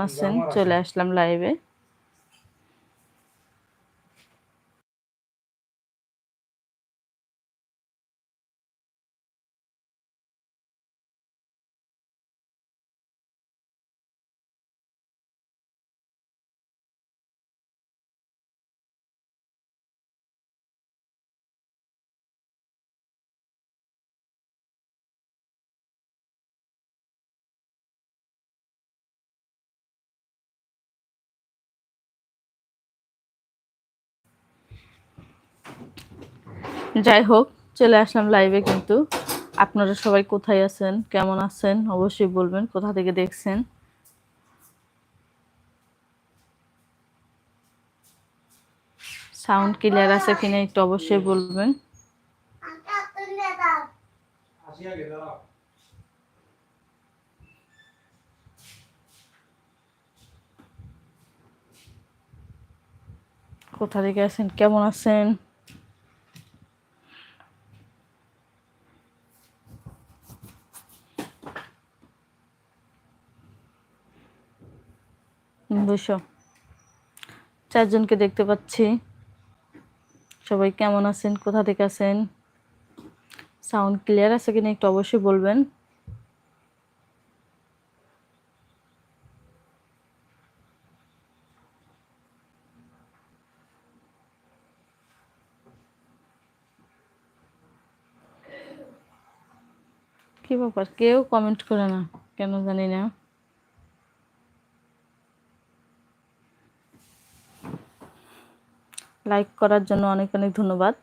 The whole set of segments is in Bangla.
আছেন চলে আসলাম লাইভে যাই হোক চলে আসলাম লাইভে কিন্তু। আপনারা সবাই কোথায় আছেন, কেমন আছেন, অবশ্যই বলবেন, কোথা থেকে দেখছেন? সাউন্ড ক্লিয়ার আছে কিনা একটু অবশ্যই বলবেন। কোথা থেকে আছেন, কেমন আছেন? বসো চারজনকে দেখতে পাচ্ছি। সবাই কেমন আছেন? কোথা থেকে আছেন? সাউন্ড ক্লিয়ার আছে কিনা একটু অবশ্যই বলবেন। কি ব্যাপার? কেউ কমেন্ট করে না, কেন জানি না। লাইক করার জন্য অনেক অনেক ধন্যবাদ,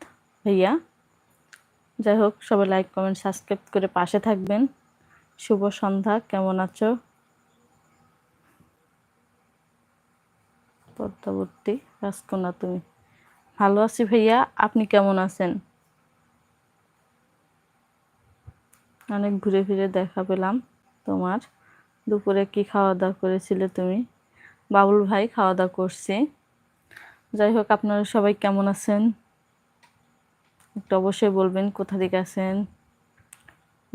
ভাইয়া। যাই হোক, সবাই লাইক কমেন্ট সাবস্ক্রাইব করে পাশে থাকবেন। শুভ সন্ধ্যা, কেমন আছো? পদ্মাবর্তী রাজকন্যা, তুমি ভালো আছি ভাইয়া? আপনি কেমন আছেন? অনেক ঘুরে ফিরে দেখা পেলাম তোমার। দুপুরে কি খাওয়া দাওয়া করেছিলে তুমি? বাবুল ভাই খাওয়া দাওয়া করছি। যাই হোক, আপনারা সবাই কেমন আছেন? একটু অবশ্যই বলবেন, কোথা থেকে আছেন?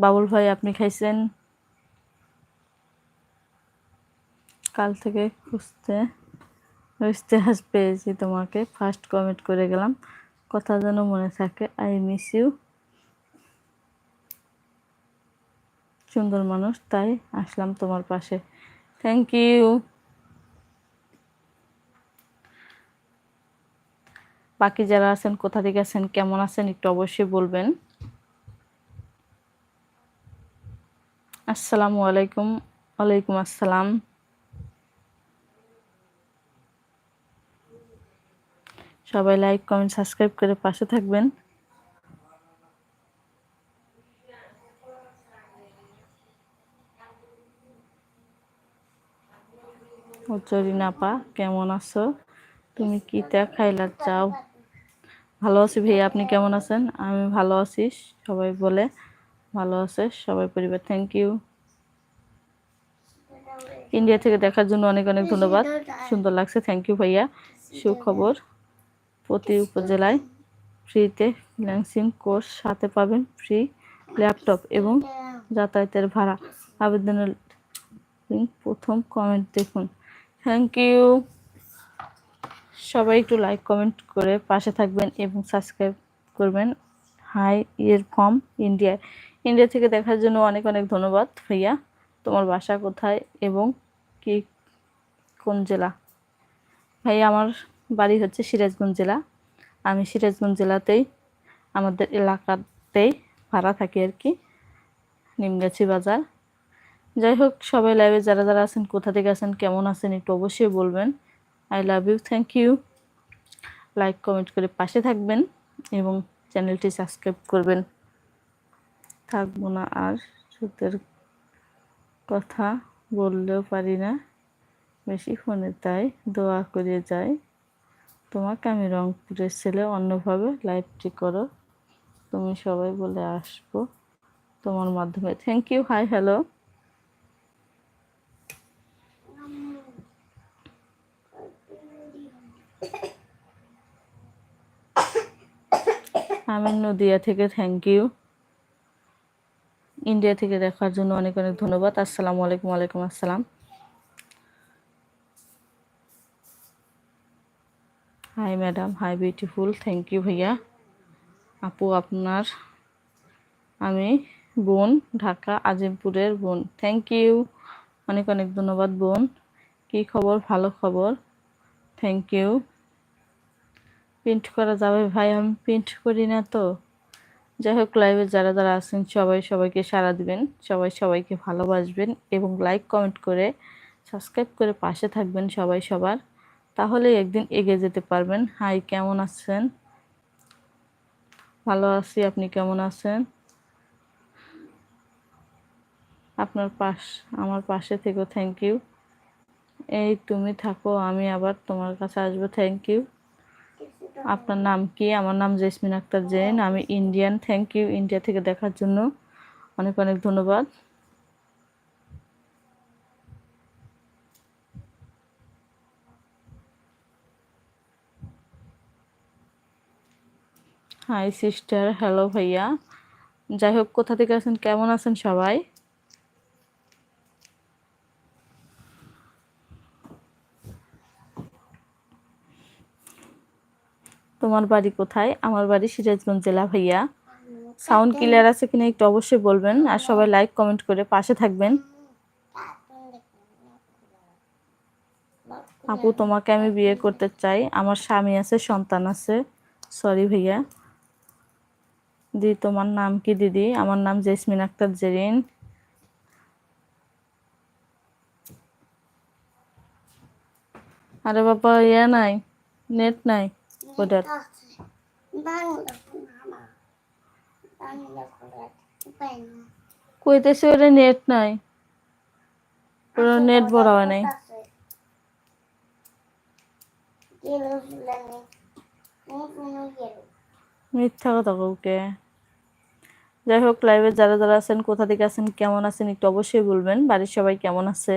বাবুল ভাই, আপনি খাইছেন? কাল থেকে খুঁজতে ইতিহাস পেয়েছি তোমাকে। ফার্স্ট কমেন্ট করে গেলাম, কথা যেন মনে থাকে আই মিস ইউ সুন্দর মানুষ, তাই আসলাম তোমার পাশে। থ্যাংক ইউ বাকি যারা আছেন, কোথা থেকে আছেন, কেমন আছেন, একটু অবশ্যই বলবেন। আসসালামু আলাইকুম, ওয়ালাইকুম আসসালাম। সবাই লাইক, কমেন্ট, সাবস্ক্রাইব করে পাশে থাকবেন। চরিনাপা কেমন আছো? তুমি কি তা খাইলা? চাও ভালো আছি ভাইয়া, আপনি কেমন আছেন? আমি ভালো আছি, সবাই বলে ভালো আছে, সবাই পরিবার থ্যাংক ইউ ইন্ডিয়া থেকে দেখার জন্য অনেক অনেক ধন্যবাদ। সুন্দর লাগছে থ্যাংক ইউ ভাইয়া। সুখবর, প্রতি উপজেলায় ফ্রিতে ফ্রিল্যান্সিং কোর্স সাথে পাবেন ফ্রি ল্যাপটপ এবং যাতায়াতের ভাড়া। আবেদনের লিঙ্ক প্রথম কমেন্ট দেখুন। থ্যাংক ইউ সবাই একটু লাইক কমেন্ট করে পাশে থাকবেন এবং সাবস্ক্রাইব করবেন। হাই ইয়ের ফর্ম ইন্ডিয়া ইন্ডিয়া থেকে দেখার জন্য অনেক অনেক ধন্যবাদ ভাইয়া। তোমার বাসা কোথায় এবং কি কোন জেলা? ভাইয়া, আমার বাড়ি হচ্ছে সিরাজগঞ্জ জেলা। আমি সিরাজগঞ্জ জেলাতেই, আমাদের এলাকাতেই ভাড়া থাকি আর কি, নিমগাছি বাজার। যাই হোক, সবাই লাইভে যারা যারা আছেন, কোথা থেকে আছেন, কেমন আছেন, একটু অবশ্যই বলবেন। I love you thank you like comment করে পাশে থাকবেন এবং চ্যানেলটি সাবস্ক্রাইব করবেন। থাকব না আর সুতের কথা বললেও পারি না। বেশি ফোনে তাই দোয়া করে যাই। তোমাকে আমি রংপুরের ছেলে অন্যভাবে লাইভটি করো। তুমি সবাই বলে আসব তোমার মাধ্যমে। থ্যাংক ইউ হাই হ্যালো আমি নদিয়া থেকে থ্যাংক ইউ ইন্ডিয়া থেকে দেখার জন্য অনেক অনেক ধন্যবাদ। আসসালামু আলাইকুম আলাইকুম আসসালাম। Hi madam hi beautiful thank you ভাইয়া। আপু, আপনার, আমি বোন, ঢাকা, আজিমপুরের বোন। থ্যাংক ইউ অনেক অনেক ধন্যবাদ, বোন। কি খবর? ভালো খবর। থ্যাংক ইউ প্রিন্ট করা যাবে ভাই, আমি প্রিন্ট করি না তো। যাই হোক লাইভে যারা যারা আছেন, সবাই সবাইকে সাড়া দিবেন, সবাই সবাইকে ভালোবাসবেন এবং লাইক কমেন্ট করে সাবস্ক্রাইব করে পাশে থাকবেন সবাই সবার। তাহলে একদিন এগিয়ে যেতে পারবেন। হাই কেমন আছেন? ভালো আছি, আপনি কেমন আছেন? আপনার পাশ, আমার পাশে থেকো থ্যাংক ইউ এই তুমি থাকো, আমি আবার তোমার কাছে আসব থ্যাংক ইউ আপনার নাম কি? আমার নাম জেসমিন আক্তার জৈন। আমি ইন্ডিয়ান থ্যাংক ইউ ইন্ডিয়া থেকে দেখার জন্য। অনেক অনেক ধন্যবাদ। হাই সিস্টার হ্যালো ভাইয়া। যাই হোক, কোথা থেকে আছেন? কেমন আছেন সবাই? তোমার বাড়ি কোথায়? আমার বাড়ি সিরাজগঞ্জ জেলা ভাইয়া। সাউন্ড ক্লিয়ার আছে কিনা একটু অবশ্যই বলবেন। আর সবাই লাইক কমেন্ট করে পাশে থাকবেন। আপু তোমাকে আমি বিয়ে করতে চাই। আমার স্বামী আছে সন্তান আছে। সরি ভাইয়া। দি তোমার নাম কি দিদি? আমার নাম জেসমিন আক্তার জেরিন। আরে বাবা ইয়া নাই নেট নাই। ওটার কইতেছে ওরে নেট নাই। ওর নেট ভরা হয় নাই। মিথ্যা কথা কাউকে যাই হোক লাইভে যারা যারা আছেন কোথা থেকে আছেন কেমন আছেন একটু অবশ্যই বলবেন। বাড়ির সবাই কেমন আছে?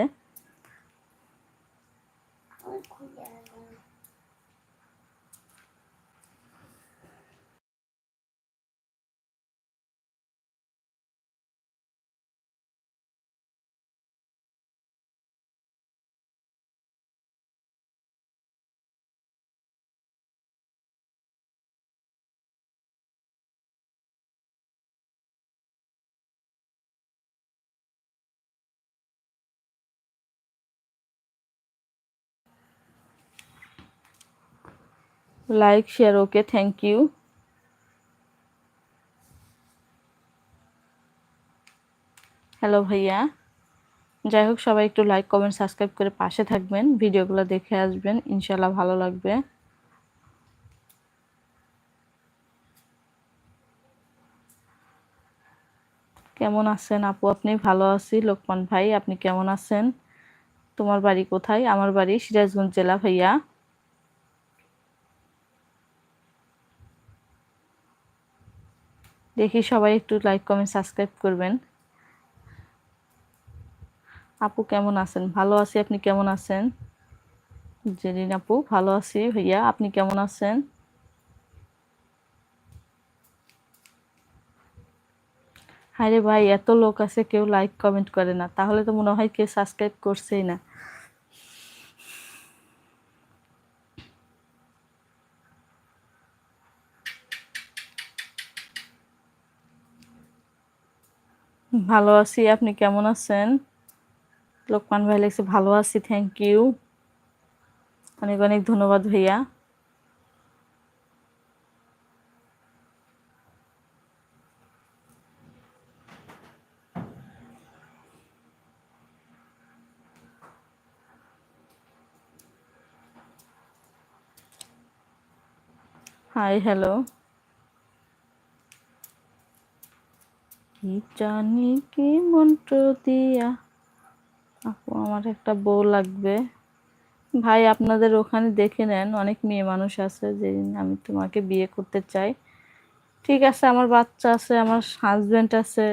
Like share okay thank you hello ভাইয়া। যাই হোক, সবাই একটু লাইক কমেন্ট সাবস্ক্রাইব করে পাশে থাকবেন। ভিডিওগুলো দেখে আসবেন। ইনশাল্লাহ ভালো লাগবে। কেমন আছেন আপু? আপনি ভালো আছি? লোকমান ভাই, আপনি কেমন আছেন? তোমার বাড়ি কোথায়? আমার বাড়ি সিরাজগঞ্জ জেলা, ভাইয়া। দেখি সবাই একটু লাইক কমেন্ট সাবস্ক্রাইব করবেন। আপু কেমন আছেন? ভালো আছি, আপনি কেমন আছেন? জেরিন আপু, ভালো আছি ভাইয়া, আপনি কেমন আছেন? হায় রে ভাই, এত লোক আছে, কেউ লাইক কমেন্ট করে না। তাহলে তো মনে হয় কেউ সাবস্ক্রাইব করছেই না। ভালো আছি, আপনি কেমন আছেন? লোকমান ভাই লেগেছে, ভালো আছি থ্যাংক ইউ অনেক অনেক ধন্যবাদ ভাইয়া। হাই হ্যালো জানি কি মন্ত্র দিয়া। আপু আমার একটা বউ লাগবে। ভাই আপনাদের ওখানে দেখে নেন অনেক মেয়ে মানুষ আছে যে আমি তোমাকে বিয়ে করতে চাই। ঠিক আছে আমার বাচ্চা আছে আমার হাজব্যান্ড আছে।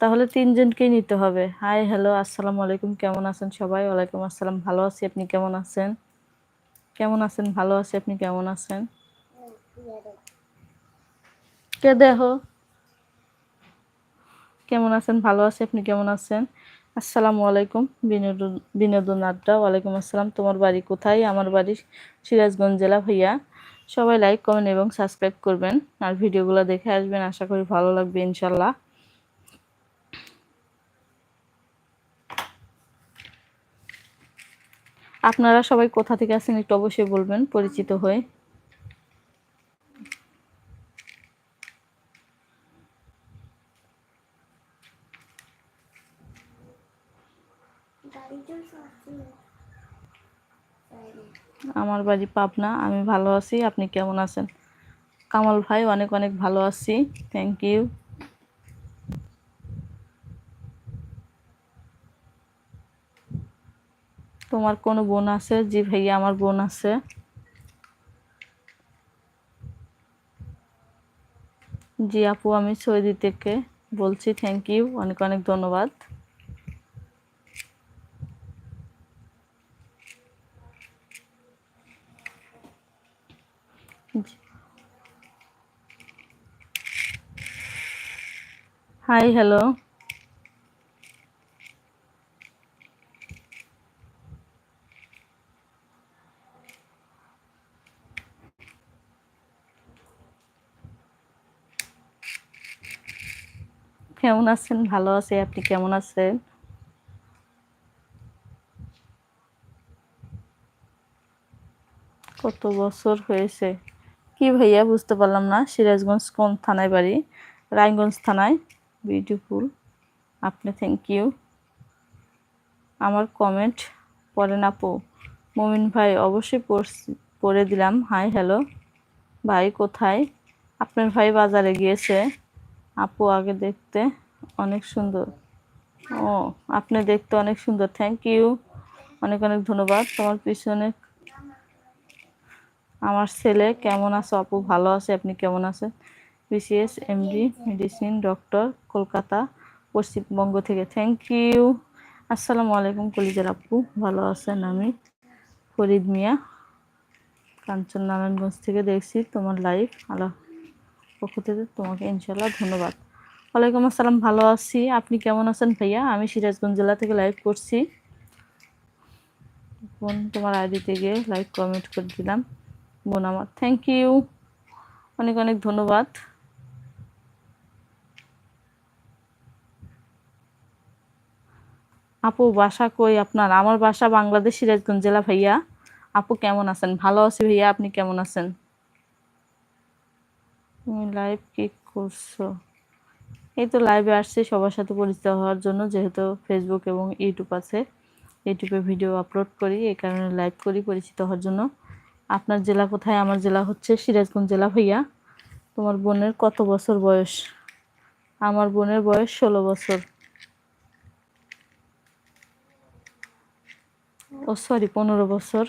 তাহলে তিনজনকেই নিতে হবে। হাই হ্যালো আসসালামু আলাইকুম কেমন আছেন সবাই? ওয়ালাইকুম আসসালাম ভালো আছি আপনি কেমন আছেন? কেমন আছেন? ভালো আছি আপনি কেমন আছেন? কে দেখো কেমন আছেন? ভালো আছি, আপনি কেমন আছেন? আসসালামু আলাইকুম বিনোদন বিনোদন আড্ডা, ওয়ালাইকুম আসসালাম। তোমার বাড়ি কোথায়? আমার বাড়ি সিরাজগঞ্জ জেলা ভাইয়া। সবাই লাইক কমেন্ট এবং সাবস্ক্রাইব করবেন আর ভিডিওগুলো দেখে আসবেন। আশা করি ভালো লাগবে ইনশাল্লাহ আপনারা সবাই কোথা থেকে আছেন একটু অবশ্যই বলবেন, পরিচিত হয়ে। আমার বাড়ি পাবনা, আমি ভালো আছি, আপনি কেমন আছেন? কামাল ভাই, অনেক অনেক ভালো আছি থ্যাংক ইউ তোমার কোনো বোন আছে? জি ভাইয়া, আমার বোন আছে। জি আপু, আমি সৌদি থেকে বলছি থ্যাংক ইউ অনেক অনেক ধন্যবাদ। হাই হ্যালো কেমন আছেন? ভালো আছে। আপনি কেমন আছেন? কত বছর হয়েছে। কি ভাইয়া, বুঝতে পারলাম না। সিরাজগঞ্জ কোন থানায় বাড়ি? রায়গঞ্জ থানায়? বিউটিফুল আপনি থ্যাংক ইউ আমার কমেন্ট পড়েন আপু, মমিন ভাই অবশ্যই পড়ে দিলাম। হাই হ্যালো ভাই কোথায়? আপনার ভাই বাজারে গিয়েছে। আপু, আগে দেখতে অনেক সুন্দর। ও, আপনি দেখতে অনেক সুন্দর। থ্যাংক ইউ অনেক অনেক ধন্যবাদ। তোমার পিছনে আমার ছেলে কেমন আছে আপু? ভালো আছে? আপনি কেমন আছেন? BCS, MD, medicine, doctor, Kolkata, Paschimbanga থেকে। থ্যাংক ইউ আসসালামু আলাইকুম, কলিজার আপু। ভালো আছেন আমি, ফরিদ মিয়া কাঞ্চন নারায়ণগঞ্জ থেকে দেখছি তোমার লাইভ আল্লাহ পক্ষ থেকে তোমাকে ইনশাল্লাহ ধন্যবাদ। ওয়ালাইকুম আসসালাম, ভালো আছি। আপনি কেমন আছেন ভাইয়া? আমি সিরাজগঞ্জ জেলা থেকে লাইভ করছি। বোন, তোমার আইডিতে গিয়ে লাইক কমেন্ট করে দিলাম। বোন আমার থ্যাংক ইউ অনেক অনেক ধন্যবাদ। আপু, বাসা কই আপনার? আমার বাসা বাংলাদেশ সিরাজগঞ্জ জেলা, ভাইয়া। আপু, কেমন আছেন? ভালো আছি ভাইয়া, আপনি কেমন আছেন? তুমি লাইভ কি করছ? এই তো লাইভে আসছি, সবার সাথে পরিচিত হওয়ার জন্য, যেহেতু ফেসবুক এবং ইউটিউব আছে। ইউটিউবে ভিডিও আপলোড করি, এই কারণে লাইভ করি, পরিচিত হওয়ার জন্য। আপনার জেলা কোথায়? আমার জেলা হচ্ছে সিরাজগঞ্জ জেলা, ভাইয়া। তোমার বোনের কত বছর বয়স? আমার বোনের বয়স ষোলো বছর। ও সরি পনেরো বছর।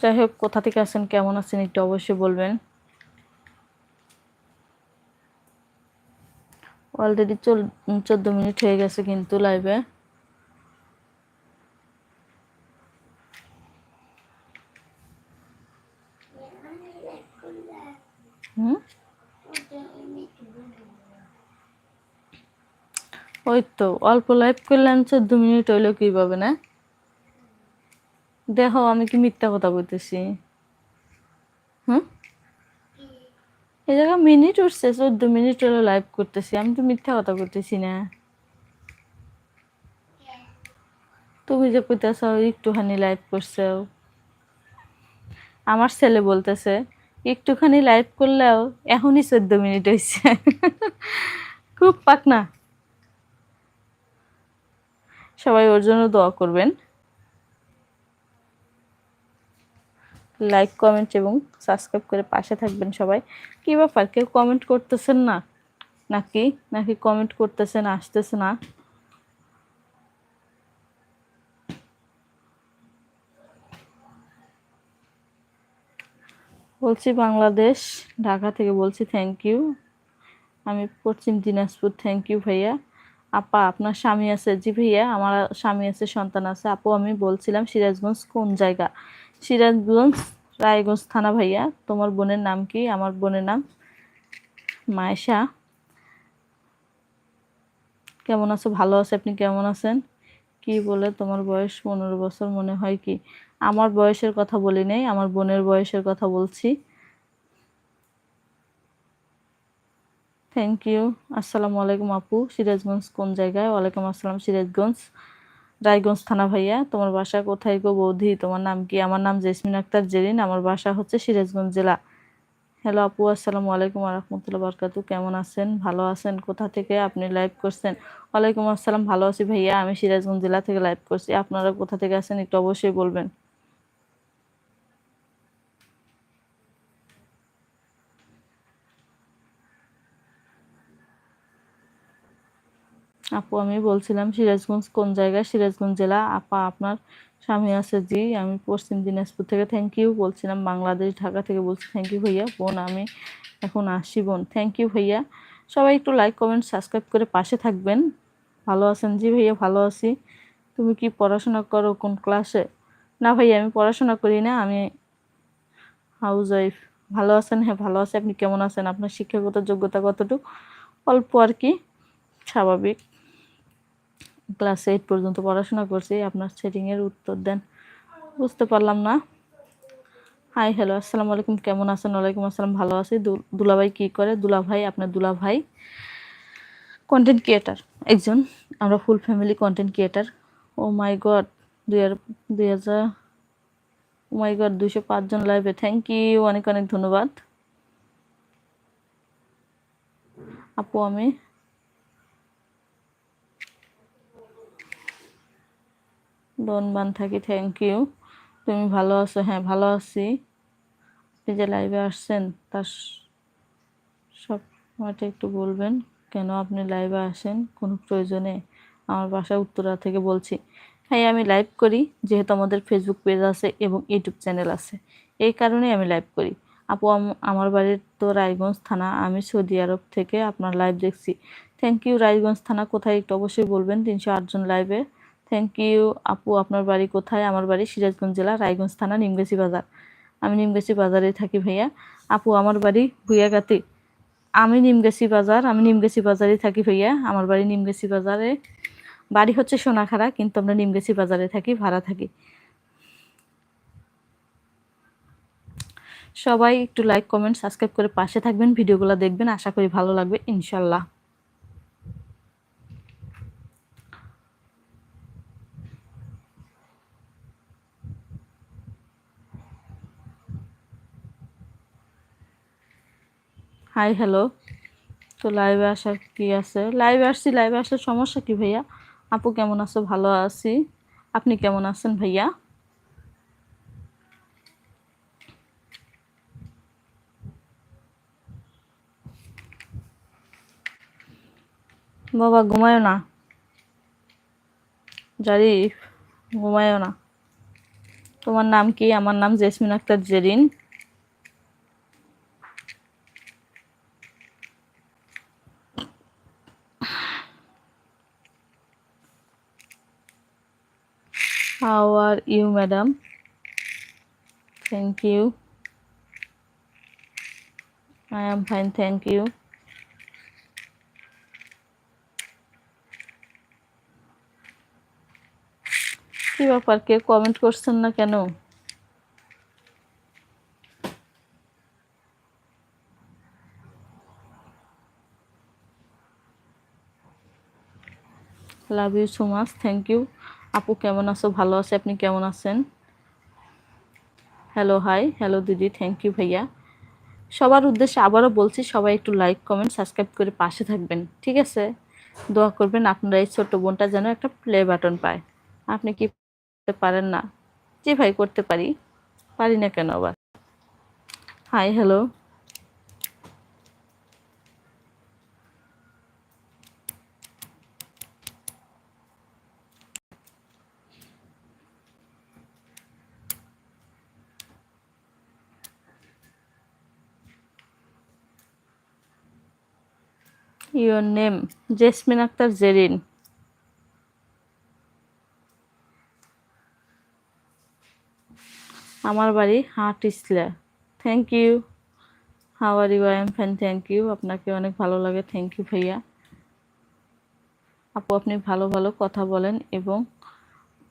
যাই হোক কোথা থেকে আছেন কেমন আছেন একটু অবশ্যই বলবেন। অলরেডি চোদ্দ মিনিট হয়ে গেছে কিন্তু লাইভে ওই তো, অল্প লাইভ করলাম, চোদ্দ মিনিট হইল কীভাবে, না? দেখো, আমি কি মিথ্যা কথা বলতেছি। হুম? এই জায়গায় মিনিট উঠছে চোদ্দ মিনিট হলো লাইভ করতেছি। আমি তো মিথ্যা কথা করতেছি না। তুমি যে কইতেছ একটুখানি লাইভ করছ আমার ছেলে বলতেছে একটুখানি লাইভ করলেও এখনই চোদ্দ মিনিট হয়েছে খুব পাক না সবাই ওর জন্য দোয়া করবেন। লাইক কমেন্ট এবং সাবস্ক্রাইব করে পাশে থাকবেন সবাই। কি ব্যাপার? কেউ কমেন্ট করতেছেন না? নাকি? নাকি কমেন্ট করতেছেন, আসতেছে না? বলছি বাংলাদেশ, ঢাকা থেকে বলছি থ্যাংক ইউ আমি পশ্চিম দিনাজপুর থ্যাংক ইউ ভাইয়া। আপা, আপনার স্বামী আছে? জি ভাইয়া, আমার স্বামী আছে, সন্তান আছে। আপু, আমি বলছিলাম সিরাজগঞ্জ কোন জায়গা? সিরাজগঞ্জ রায়গঞ্জ থানা ভাইয়া। তোমার বোনের নাম কি? আমার বোনের নাম মায়েশা। কেমন আছো? ভালো আছে? আপনি কেমন আছেন? কি বলে তোমার বয়স? পনেরো বছর মনে হয় কি? আমার বয়সের কথা বলি নাই, আমার বোনের বয়সের কথা বলছি। থ্যাংক ইউ আসসালামু আলাইকুম আপু। সিরাজগঞ্জ কোন জায়গায়? ওয়ালাইকুম আসসালাম, সিরাজগঞ্জ। রায়গঞ্জ থানা ভাইয়া, তোমার বাসা কোথায় গো বৌদি? তোমার নাম কি? আমার নাম জেসমিন আক্তার জেরিন, আমার বাসা হচ্ছে সিরাজগঞ্জ জেলা। হ্যালো আপু, আসসালামু আলাইকুম আরহামতুল্লা বরকাতু কেমন আছেন? ভালো আছেন? কোথা থেকে আপনি লাইভ করছেন? ওয়ালাইকুম আসসালাম, ভালো আছি ভাইয়া। আমি সিরাজগঞ্জ জেলা থেকে লাইভ করছি। আপনারা কোথা থেকে আছেন একটু অবশ্যই বলবেন। আপু, আমি বলছিলাম সিরাজগঞ্জ কোন জায়গায়? সিরাজগঞ্জ জেলা। আপা, আপনার স্বামী আছে জি, আমি পশ্চিম দিনাজপুর থেকে। থ্যাংক ইউ বলছিলাম বাংলাদেশ, ঢাকা থেকে বলছি থ্যাংক ইউ ভাইয়া। বোন, আমি এখন আসি বোন। থ্যাংক ইউ ভাইয়া। সবাই একটু লাইক কমেন্ট সাবস্ক্রাইব করে পাশে থাকবেন। ভালো আছেন জি ভাইয়া? ভালো আছি। তুমি কি পড়াশোনা করো কোন ক্লাসে না ভাইয়া, আমি পড়াশোনা করি না, আমি হাউস ওয়াইফ ভালো আছেন? হ্যাঁ ভালো আছে। আপনি কেমন আছেন? আপনার শিক্ষাগত যোগ্যতা কতটুকু? অল্প আর কি, স্বাভাবিক। ক্লাস এইট পর্যন্ত পড়াশোনা করছি, আপনার সেটিংয়ের উত্তর দেন। বুঝতে পারলাম না। হাই হ্যালো আসসালামু আলাইকুম, কেমন আছেন? ওয়ালাইকুম আসসালাম, ভালো আছি। দুলাভাই কি করে? দুলাভাই, আপনার দুলাভাই। কন্টেন্ট ক্রিয়েটার একজন। আমরা full family content creator oh my god দুই দুই হাজার ও মাই গড দুইশো পাঁচজন লাইভে থ্যাংক ইউ অনেক অনেক ধন্যবাদ। আপু, আমি দনবান থাকি থ্যাংক ইউ তুমি ভালো আছো? হ্যাঁ ভালো আছি। আপনি যে লাইভে আসছেন, তার সব আমাকে একটু বলবেন, কেন আপনি লাইভে আসেন? কোনো প্রয়োজনে আমার বাসা উত্তরা থেকে বলছি। হ্যাঁ আমি লাইভ করি, যেহেতু আমাদের ফেসবুক পেজ আছে এবং ইউটিউব চ্যানেল আছে। এই কারণেই আমি লাইভ করি। আপু আমার বাড়ির তো রায়গঞ্জ থানা, আমি সৌদি আরব থেকে আপনার লাইভ দেখছি। থ্যাংক ইউ রায়গঞ্জ থানা। কোথায় একটু অবশ্যই বলবেন, তিনশো আটজন লাইভে থ্যাংক ইউ আপু, আপনার বাড়ি কোথায়? আমার বাড়ি সিরাজগঞ্জ জেলা, রায়গঞ্জ থানা, নিমগাছি বাজার। আমি নিমগাছি বাজারে থাকি ভাইয়া। আপু, আমার বাড়ি ভুইয়াগাতি। আমি নিমগাছি বাজার, আমি নিমগাছি বাজারে থাকি ভাইয়া। আমার বাড়ি নিমগাছি বাজারে। বাড়ি হচ্ছে সোনাখাড়া, কিন্তু আমরা নিমগাছি বাজারে থাকি, ভাড়া থাকি। সবাই একটু লাইক কমেন্ট সাবস্ক্রাইব করে পাশে থাকবেন, ভিডিওগুলো দেখবেন। আশা করি ভালো লাগবে, ইনশাল্লাহ। হাই হ্যালো তো লাইভে আসার কি আছে? লাইভে আসছি লাইভে আসার সমস্যা কি ভাইয়া? আপু কেমন আছো? ভালো আছি। আপনি কেমন আছেন ভাইয়া? বাবা, ঘুমায়ও না। জারি ঘুমায়ও না। তোমার নাম কি? আমার নাম Jasmin Akter Jerin. How are you, madam? Thank you. I am fine, thank you. কি ব্যাপার কে কমেন্ট করছেন না কেন love you so much thank you আপু কেমন আছো? ভালো আছে? আপনি কেমন আছেন? হ্যালো হাই হ্যালো দিদি থ্যাংক ইউ ভাইয়া। সবার উদ্দেশ্যে আবারও বলছি, সবাই একটু লাইক কমেন্ট সাবস্ক্রাইব করে পাশে থাকবেন, ঠিক আছে? দোয়া করবেন আপনারা এই ছোট্ট বোনটা যেন একটা প্লে বাটন পায়। আপনি কি করতে পারেন না? জি ভাই করতে পারি পারি না কেন আবার? Hi hello your name Jesmin Akter Jerin আমার বাড়ি হাট Islam. Thank you how are you I am fan thank you আপনাকে অনেক ভালো লাগে থ্যাংক ইউ ভাইয়া। আপু, আপনি ভালো ভালো কথা বলেন এবং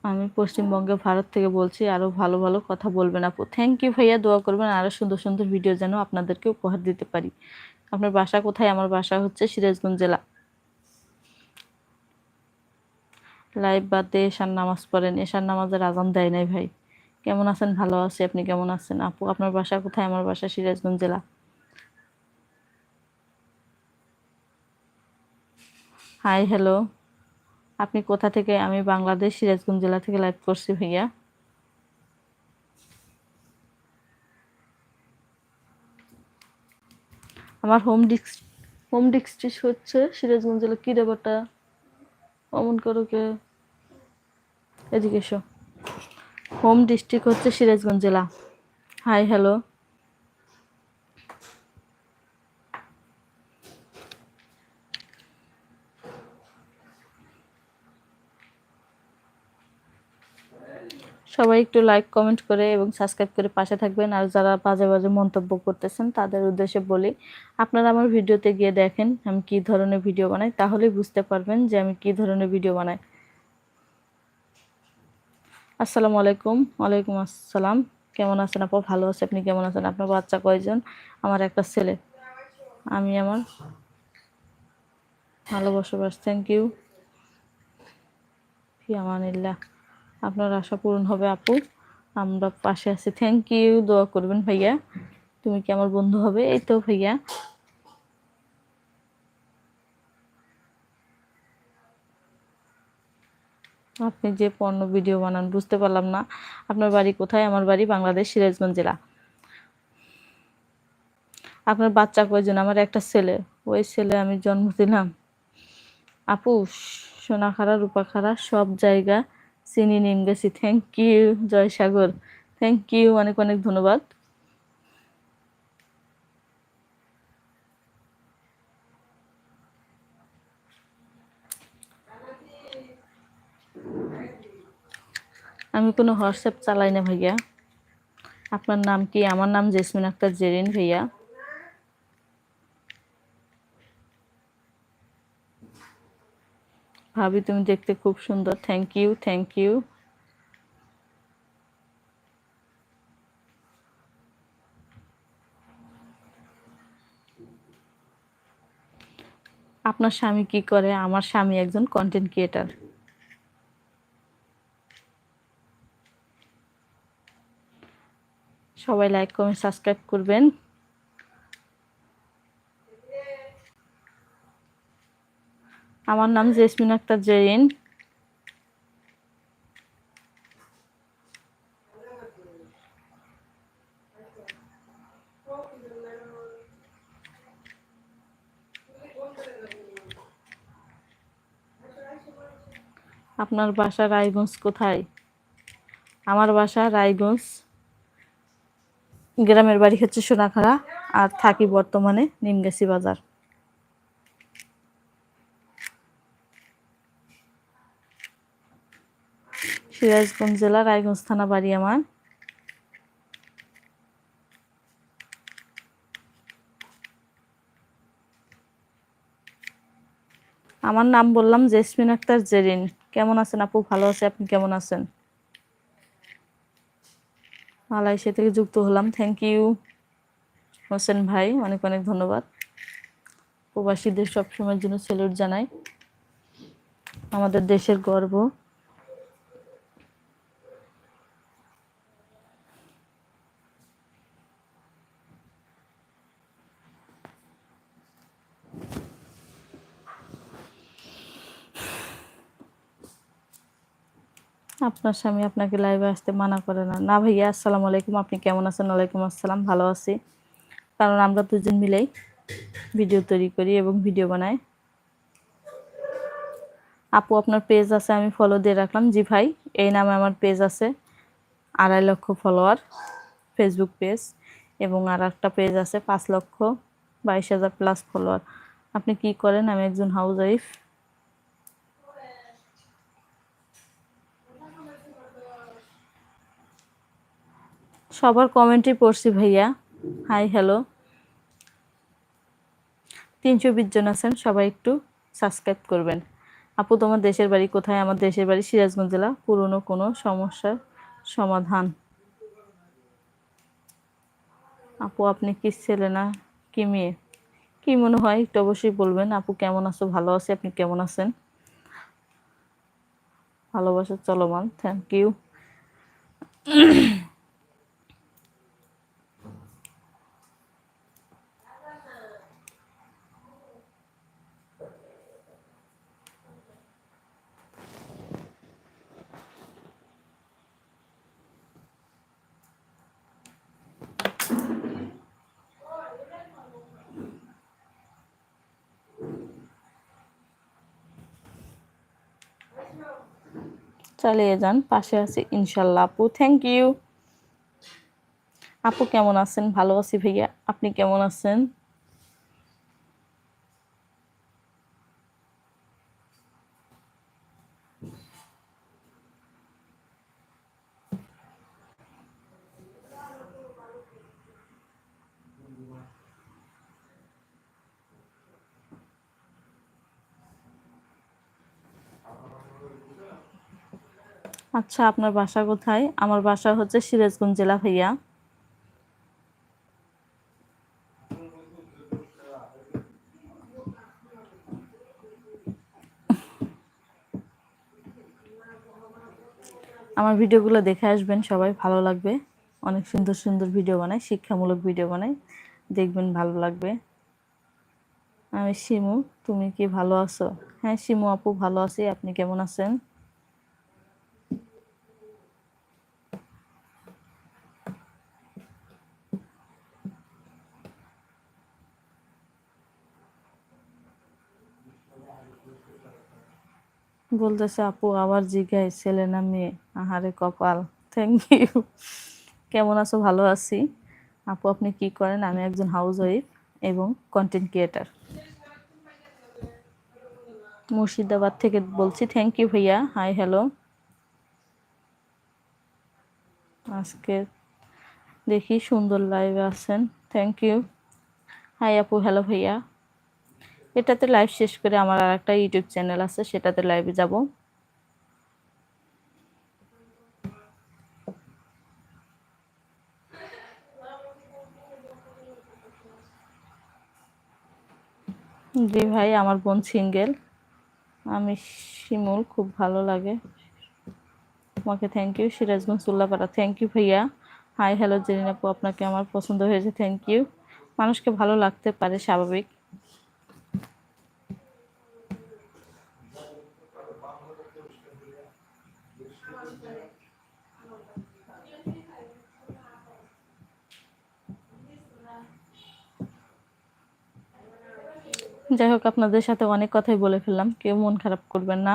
আমি পশ্চিমবঙ্গে ভারত থেকে বলছি আরও ভালো ভালো কথা বলবেন আপু। থ্যাংক ইউ ভাইয়া, দোয়া করবেন আরও সুন্দর সুন্দর ভিডিও যেন আপনাদেরকে উপহার দিতে পারি। আপনার বাসা কোথায়? আমার বাসা হচ্ছে সিরাজগঞ্জ জেলা। লাইভ বাদে এশার নামাজ পড়েন। এশার নামাজের আজান দেয় নাই ভাই। কেমন আছেন? ভালো আছি। আপনি কেমন আছেন? আপু, আপনার বাসা কোথায়? আমার বাসা সিরাজগঞ্জ জেলা। হাই হ্যালো আপনি কোথা থেকে? আমি বাংলাদেশ সিরাজগঞ্জ জেলা থেকে লাইভ করছি ভাইয়া। আমার হোম ডিস্ক হোম ডিস্ট্রিক্ট হচ্ছে সিরাজগঞ্জ জেলা কী ব্যাপারটা অমন করো কে এদিকে এসো। হোম ডিস্ট্রিক্ট হচ্ছে সিরাজগঞ্জ জেলা। হাই হ্যালো সবাই একটু লাইক কমেন্ট করে এবং সাবস্ক্রাইব করে পাশে থাকবেন। আর যারা বাজে বাজে মন্তব্য করতেছেন, তাদের উদ্দেশ্যে বলি, আপনারা আমার ভিডিওতে গিয়ে দেখেন আমি কি ধরনের ভিডিও বানাই, তাহলেই বুঝতে পারবেন যে আমি কি ধরনের ভিডিও বানাই। আসসালামু আলাইকুম। ওয়ালাইকুম আসসালাম। কেমন আছেন আপু? ভালো আছে। আপনি কেমন আছেন? আপনার বাচ্চা কয়জন? আমার একটা ছেলে। আমি আমার ভালো বসবাস থ্যাংক ইউ ফি আমানিল্লাহ আপনার আশা পূরণ হবে, আপু। আমরা পাশে আছি। থ্যাংক ইউ দোয়া করবেন ভাইয়া। তুমি কি আমার বন্ধু হবে? এই তো ভাইয়া। আপনি যে পণ্য ভিডিও বানান, বুঝতে পারলাম না। আপনার বাড়ি কোথায়? আমার বাড়ি বাংলাদেশ, সিরাজগঞ্জ জেলা। আপনার বাচ্চা কয়জন? আমার একটা ছেলে। ওই ছেলে আমি জন্ম দিলাম। আপু সোনাখারা রূপাখারা সব জায়গা চিনি নিম গেছি thank you Joy Sagar thank you অনেক অনেক ধন্যবাদ। আমি কোনো হোয়াটসঅ্যাপ চালাই না ভাইয়া। আপনার নাম কি? আমার নাম জেসমিন আক্তার জেরিন ভাইয়া। ভাবি, তুমি দেখতে খুব সুন্দর। থ্যাংক ইউ থ্যাংক ইউ আপনার স্বামী কি করে? আমার স্বামী একজন কন্টেন্ট ক্রিয়েটার সবাই লাইক কমেন্ট সাবস্ক্রাইব করবেন। আমার নাম জেসমিন আক্তার জেরিন। আপনার বাসা রায়গঞ্জ কোথায়? আমার বাসা রায়গঞ্জ। গ্রামের বাড়ি হচ্ছে সোনাখাড়া আর থাকি বর্তমানে নিমগাছি বাজার। সিরাজগঞ্জ জেলা রায়গঞ্জ থানা বাড়ি আমার। আমার নাম বললাম জেসমিন আক্তার জেরিন। কেমন আছেন আপু? ভালো আছে, আপনি কেমন আছেন? মালয়েশিয়া থেকে যুক্ত হলাম থ্যাংক ইউ হোসেন ভাই, অনেক অনেক ধন্যবাদ। প্রবাসীদের সবসময়ের জন্য সেলুট জানাই। আমাদের দেশের গর্ব। আপনার স্বামী আপনাকে লাইভে আসতে মানা করে না। না ভাইয়া, আসসালামু আলাইকুম। আপনি কেমন আছেন? ওয়ালাইকুম আসসালাম। ভালো আছি। কারণ আমরা দুজন মিলেই ভিডিও তৈরি করি এবং ভিডিও বানাই। আপু, আপনার পেজ আছে, আমি ফলো দিয়ে রাখলাম। জি ভাই, এই নামে আমার পেজ আছে। আড়াই লক্ষ ফলোয়ার ফেসবুক পেজ এবং আর একটা পেজ আছে, পাঁচ লক্ষ বাইশ হাজার প্লাস ফলোয়ার আপনি কি করেন? আমি একজন হাউস ওয়াইফ সবার কমেন্টই পড়ছি ভাইয়া। হাই হ্যালো তিনশো বিশ জন আছেন, সবাই একটু সাবস্ক্রাইব করবেন। আপু, তোমার দেশের বাড়ি কোথায়? আমার দেশের বাড়ি সিরাজগঞ্জ জেলা, পুরনো কোনো সমস্যার সমাধান? আপু, আপনি কি ছেলে না কি মেয়ে? কি মনে হয়? একটু অবশ্যই বলবেন। আপু, কেমন আছো? ভালো আছে। আপনি কেমন আছেন? ভালোবাসা চলমান। থ্যাংক ইউ চালিয়ে যান, পাশে আছি ইনশাল্লাহ আপু। থ্যাংক ইউ আপু, কেমন আছেন? ভালো আছি ভাইয়া। আপনি কেমন আছেন? আচ্ছা আপনার বাসা কোথায়? আমার বাসা হচ্ছে সিরাজগঞ্জ জেলা ভাইয়া। আমার ভিডিওগুলো দেখে আসবেন, সবাই ভালো লাগবে। অনেক সুন্দর সুন্দর ভিডিও বানাই শিক্ষামূলক ভিডিও বানাই দেখবেন ভালো লাগবে। আমি শিমু, তুমি কি ভালো আছো? হ্যাঁ শিমু আপু ভালো আছি, আপনি কেমন আছেন? বলতেছে, আপু, আবার জিগাই ছেলে না মেয়ে? আহারে কপাল থ্যাংক ইউ কেমন আছো? ভালো আছি। আপু, আপনি কি করেন? আমি একজন হাউস ওয়াইফ এবং কন্টেন্ট ক্রিয়েটার মুর্শিদাবাদ থেকে বলছি থ্যাংক ইউ ভাইয়া হাই হ্যালো আজকে দেখি সুন্দর লাইভে আছেন থ্যাংক ইউ হাই আপু হ্যালো ভাইয়া। এটাতে লাইভ শেষ করে আমার আর একটা ইউটিউব চ্যানেল আছে, সেটাতে লাইভে যাব। জি ভাই, আমার বোন সিঙ্গেল আমি শিমুল, খুব ভালো লাগে। তোমাকে thank you Sirajganj Sullapara thank you ভাইয়া। হাই হ্যালো জেরিন আপু, আপনাকে আমার পছন্দ হয়েছে থ্যাংক ইউ মানুষকে ভালো লাগতে পারে, স্বাভাবিক। যাই হোক, আপনাদের সাথে অনেক কথাই বলে ফেললাম। কেউ মন খারাপ করবেন না।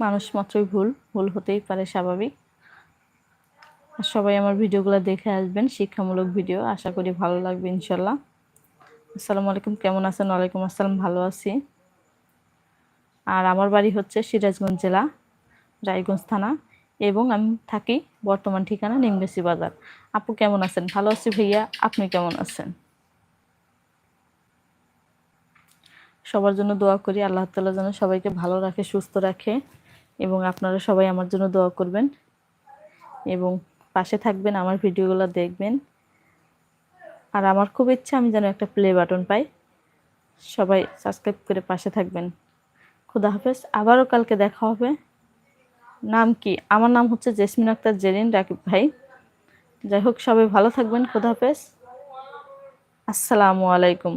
মানুষ মাত্রই ভুল ভুল হতেই পারে স্বাভাবিক। আর সবাই আমার ভিডিওগুলো দেখে আসবেন, শিক্ষামূলক ভিডিও। আশা করি ভালো লাগবে, ইনশাল্লাহ। আসসালামু আলাইকুম, কেমন আছেন? ওয়ালাইকুম আসসালাম, ভালো আছি। আর আমার বাড়ি হচ্ছে সিরাজগঞ্জ জেলা, রায়গঞ্জ থানা। এবং আমি থাকি বর্তমান ঠিকানা নিমবেসি বাজার। আপু কেমন আছেন? ভালো আছি ভাইয়া, আপনি কেমন আছেন? সবার জন্য দোয়া করি। আল্লাহ তালা যেন সবাইকে ভালো রাখে, সুস্থ রাখে এবং আপনারা সবাই আমার জন্য দোয়া করবেন এবং পাশে থাকবেন, আমার ভিডিওগুলো দেখবেন। আর আমার খুব ইচ্ছা আমি যেন একটা প্লে বাটন পাই। সবাই সাবস্ক্রাইব করে পাশে থাকবেন। খুদা হাফেজ, আবারও কালকে দেখা হবে। নাম কি? আমার নাম হচ্ছে জেসমিন আক্তার জেরিন রাকিব ভাই। যাই হোক, সবাই ভালো থাকবেন। খুদা হাফেজ। আসসালামু আলাইকুম।